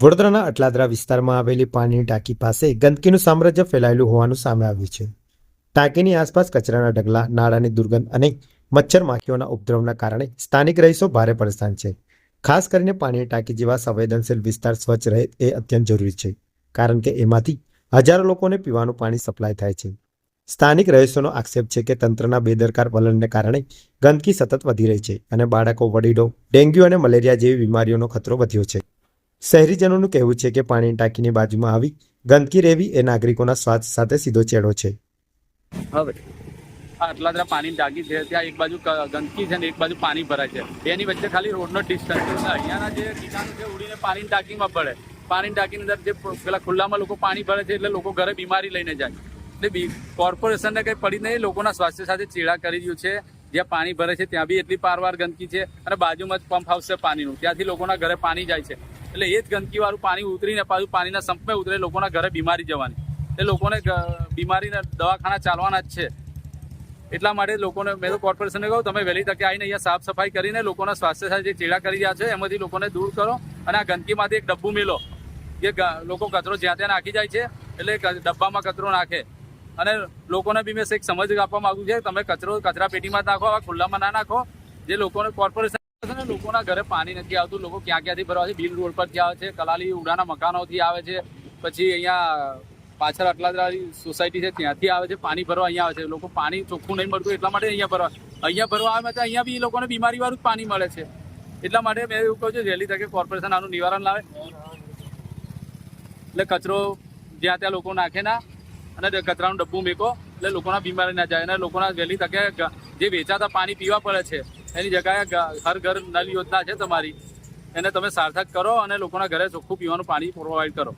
વડોદરાના અટલાદરા વિસ્તારમાં આવેલી પાણીની ટાંકી પાસે ગંદકીનું સામ્રાજ્ય ફેલાયેલું હોવાનું સામે આવ્યું છે. ટાંકીની આસપાસ કચરાના ઢગલા, નાળાની દુર્ગંધ અને મચ્છર માખીઓના ઉપદ્રવના કારણે સ્થાનિક રહીશો ભારે પરેશાન છે. ખાસ કરીને પાણીની ટાંકી જેવા સંવેદનશીલ વિસ્તાર સ્વચ્છ રહે એ અત્યંત જરૂરી છે, કારણ કે એમાંથી હજારો લોકોને પીવાનું પાણી સપ્લાય થાય છે. સ્થાનિક રહીશોનો આક્ષેપ છે કે તંત્રના બેદરકાર વલણને કારણે ગંદકી સતત વધી રહી છે અને બાળકો, વડીલો, ડેન્ગ્યુ અને મલેરિયા જેવી બીમારીઓનો ખતરો વધ્યો છે. શહેરીજનોનું કહેવું છે કે પાણીની ટાંકીની બાજુમાં આવી ગંદકી રહેવી એ નાગરિકોના સ્વાસ્થ્ય સાથે સીધો ચેડો છે. હવે આટલા આટલાદરા પાણીની ટાંકી છે, ત્યાં એક બાજુ ગંદકી છે ને એક બાજુ પાણી ભરાય છે. એની વચ્ચે ખાલી રોડનો ડિસ્ટન્સ અહીંયાના જે કિસાનો છે, ઉડીને પાણીની ટાંકીમાં પડે. પાણીની ટાંકીની અંદર જે પેલા ખુલ્લામાં લોકો પાણી ભરે છે એટલે લોકો ઘરે બીમારી લઈને જાય. એટલે કોર્પોરેશનને કંઈ પડી નહીં, લોકોના સ્વાસ્થ્ય સાથે ચેડા કરી રહ્યું છે. જ્યાં પાણી ભરે છે, ત્યાં બી એટલી પારવાર ગંદકી છે. અને બાજુમાં જ પંપ હાઉસ પાણીનું. ત્યાંથી લોકોના ઘરે પાણી જાય છે. એટલે એ જ ગંદકીવાળું પાણી ઉતરીને પાછું પાણીના સંપમાં ઉતરે, લોકોના ઘરે બીમારી જવાની. એ લોકોને બીમારીના દવાખાના ચાલવાના જ છે. એટલા માટે લોકોને, મેં તો કોર્પોરેશનને કહું, તમે વહેલી તકે આવીને અહીંયા સાફ સફાઈ કરીને લોકોના સ્વાસ્થ્ય સાથે જે ચેડા કરી રહ્યા છે, એમાંથી લોકોને દૂર કરો અને આ ગંદકીમાંથી એક ડબ્બુ મેલો. કે લોકો કચરો જ્યાં ત્યાં નાખી જાય છે, એટલે ડબ્બામાં કચરો નાખે. અને લોકોને બી મેં એક સમજ આપવા માંગુ છે, તમે કચરો કચરા પેટીમાં નાખો આવા ખુલ્લામાં ના નાખો. જે લોકોને કોર્પોરેશન લોકોના ઘરે પાણી નથી આવતું, લોકો ક્યાં ક્યાંથી ભરવા છે? બિલ રોડ પરથી આવે છે, કલાલી ઉડાના મકાનોથી આવે છે, પછી અહીંયા પાછળ અટલાદરાની સોસાયટી છે, ત્યાંથી આવે છે, પાણી ભરવા અહીંયા આવે છે. લોકો પાણી ચોખ્ખું નહીં મળતું, એટલા માટે અહીંયા ભરવા. અહીંયા ભરવા આવે તો અહીંયા બી લોકોને બીમારી વાળું જ પાણી મળે છે. એટલા માટે મેં એવું કહું છું, વહેલી તકે કોર્પોરેશન આનું નિવારણ લાવે. એટલે કચરો જ્યાં ત્યાં લોકો નાખે ના, અને કચરાનું ડબ્બું મેકો, એટલે લોકોના બીમારી ના જાય. અને લોકોના વહેલી તકે જે વેચાતા પાણી પીવા પડે છે એની જગ્યાએ હર ઘર નલ યોજના છે તમારી. એને તમે સાર્થક કરો અને લોકોના ઘરે ચોખ્ખું પીવાનું પાણી પ્રોવાઈડ કરો.